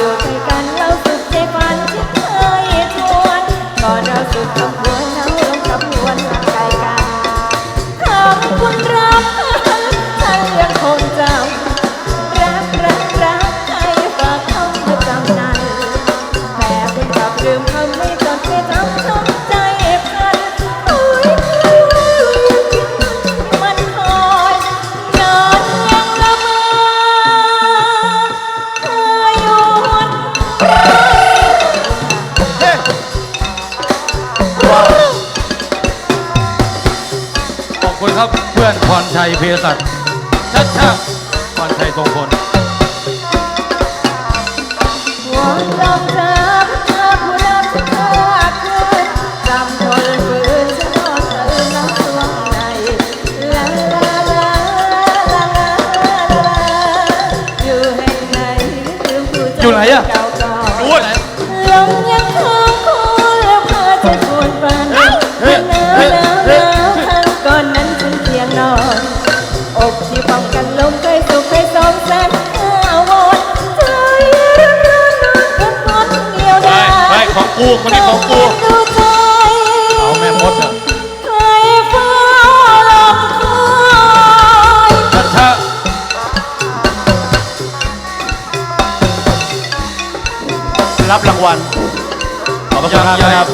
อยู่ใกล้กันเราสุดใจฝันที่เคยทวนก่อนเราสุดกับหัวร พื่อนพรชัยเภสัชชัดชาพรชัยทรงพลวอนลองเธอเธอผู้รับเธอคืนจำทนฝืนฉันนอนเธอน้ำสวงในลาลาลาลาลาลาลาอยู่แห่งไหนลืมผู้ใจอยู่ไหนอะเก่าก่อนรู้ไหนลมยังค้างคูแล้วพาจะ กูคนนี้ของกูดูใจเอาแม่มดอะใครเฝ้าลมคอยชัดชารับรางวัลขอบพระคุณมากครับ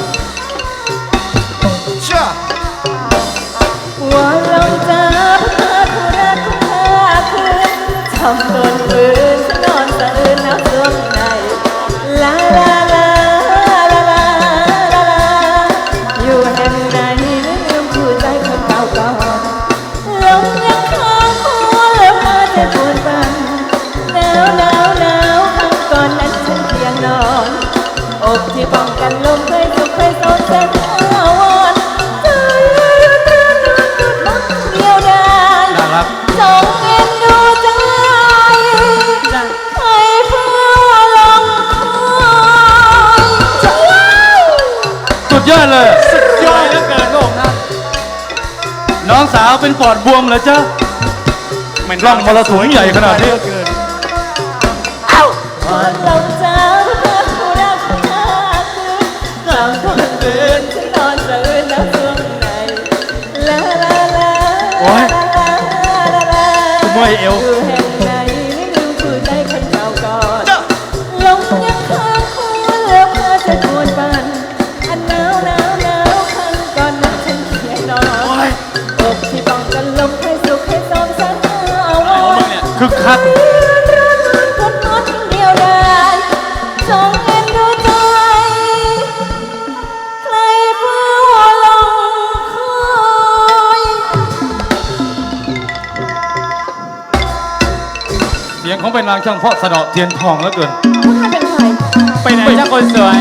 อดเลยย่อยเหลือเกินพระองค์ท่านน้องสาวเป็นปอดบวมเหรอจ๊ะไม่ร่องมรสุมใหญ่ขนาดนี้เกินพอลมเจ้าเพื่อผู้รักของเธอคืนกลางคนตื่นฉันนอนสะอื้นแล้วช่วงในลาลาลาโอ๊ยลาลาลาลาเมื่อยเอวอยู่แห่งไหนไม่ อนอกที่ป้องกันลมให้สุขให้สมสันอาวรคึกคักร้อนร้อนคนมดเดียวดายจงเอ็นดูใจใครเฝ้าลงคอยเสียงของเป็นนางช่างเพาะสะเดาะเทียนทองเหลือเกิน ผู้ชายเป็นใคร ไปไหนจ้าคนสวย